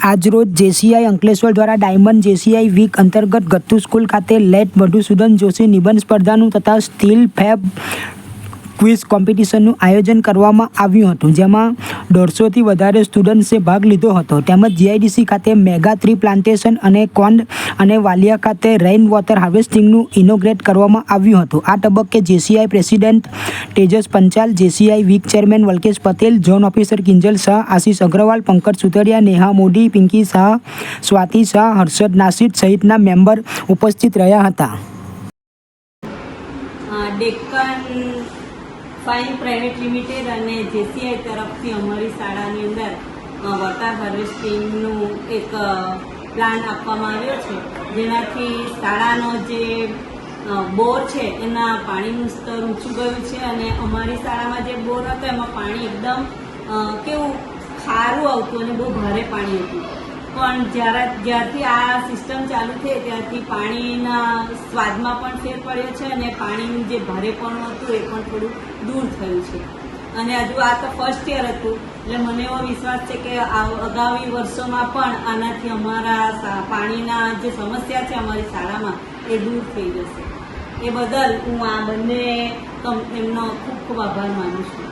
આજરોજ જેસીઆઈ અંકલેશ્વર દ્વારા diamond JCI week અંતર્ગત ગત્તુ સ્કૂલ ખાતે લેટ મધુસૂદન જોશી નિબંધ સ્પર્ધાનું તથા સ્ટીલ ફેબ ક્વિઝ કોમ્પિટિશનનું આયોજન કરવામાં આવ્યું હતું, જેમાં દોઢસોથી વધારે સ્ટુડન્ટ્સે ભાગ લીધો હતો. તેમજ જીઆઈડીસી ખાતે મેગા ટ્રી પ્લાન્ટેશન અને કોન્ડ અને વાલિયા ખાતે રેઇન વોટર હાર્વેસ્ટિંગનું ઇનોગ્રેટ કરવામાં આવ્યું હતું. આ તબક્કે JCI president Tejas Panchal JCI week chairman Valkesh Patel zone officer Kinjal Shah, Ashish Agrawal, Pankaj Sutariya Neha Modi, Pinky Shah, Swati Shah, Harshad Nasir સહિતના member ઉપસ્થિત રહ્યા હતા. ડેક્કન ફાઇન પ્રાઇવેટ લિમિટેડ અને જેસીઆઈ તરફથી અમારી શાળાની અંદર વોટર હાર્વેસ્ટિંગનું એક પ્લાન આપવામાં આવ્યો છે. જેનાથી શાળાનો જે બોર છે, એના પાણીનું સ્તર ઊંચું ગયું છે અને અમારી શાળામાં જે બોર હતો, એમાં પાણી એકદમ કેવું ખારું આવતું અને બહુ ભારે પાણી હતું. પણ જ્યારે જ્યારથી આ સિસ્ટમ ચાલુ થઈ, ત્યારથી પાણીના સ્વાદમાં પણ ફેર પડ્યો છે અને પાણીનું જે ભારેપણું હતું એ પણ થોડું દૂર થયું છે. અને હજુ આ તો ફર્સ્ટ યર હતું, એટલે મને એવો વિશ્વાસ છે કે આગામી વર્ષોમાં પણ આનાથી અમારા પાણીના જે સમસ્યા છે અમારી શાળામાં એ દૂર થઈ જશે. એ બદલ હું આ બંને કંપનીનો ખૂબ ખૂબ આભાર માનું છું.